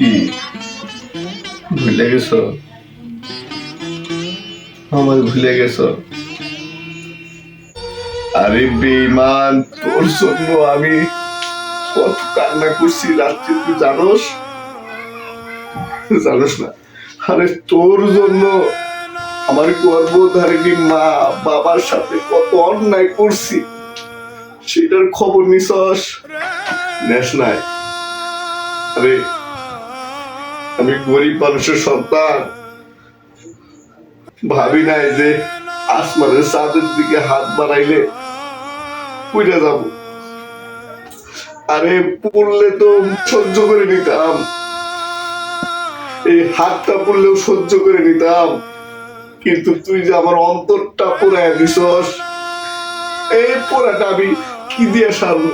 কি? ভুলে গেছো? আমার ভুলে গেছো? আরে বেমান তোর জন্য আমি কত কান্না করছি রাত্রি, তুই জানোস? জানোস না। আরে তোর জন্য আমার গর্ভধারিণী মা বাবার সাথে কত অন্যায় করছি। সেটার খবর নেস নাই। আরে আমি গরিব মানুষের সন্তান। ভাবি নাই যে আসমানের চাঁদের দিকে হাত বাড়াইলে পুড়ে যাব। আরে পড়লে তো সহ্য করে নিতাম। এই হাতটা পড়লেও সহ্য করে নিতাম। কিন্তু তুই যে আমার অন্তরটা পোড়ায় দিছস, এই পোড়াটা আমি কি দিয়ে সারবো?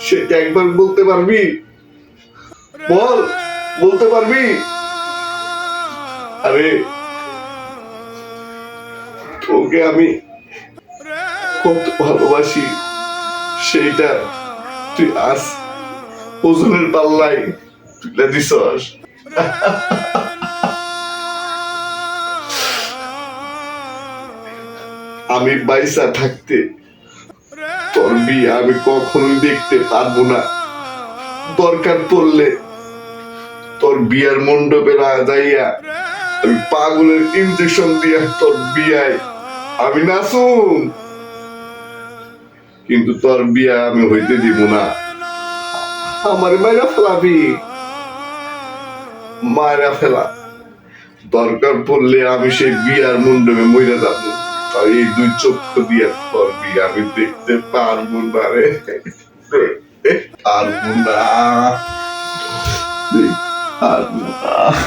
সেটা একবার বলতে পারবি? বল। বলতে পারবি? আরে, তোকে আমি কত ভালোবাসি, সেইটা তুই আজ ওজনের পাল্লাই তুলে দিছস। আমি বাইসা থাকতে তোর বিয়ে আমি কখনোই দেখতে পারব না। দরকার পড়লে তোর বিয়ার মণ্ডপে যাইয়া আমি পাগলের ইঞ্জেকশন দিয়া তোর বিয়ায়। আমি নাচুম। কিন্তু তোর বিয়া আমি হইতে দিব না। আমার মায়েরা ফেলাবি। মায়েরা ফেলা। দরকার পড়লে আমি সেই বিয়ার মণ্ডপে মরে যাব। আর এই দুই চক্ষু দিয়ে তোর বিয়ে আমি দেখতে পারব না রে। পারব না। দেখতে পারব না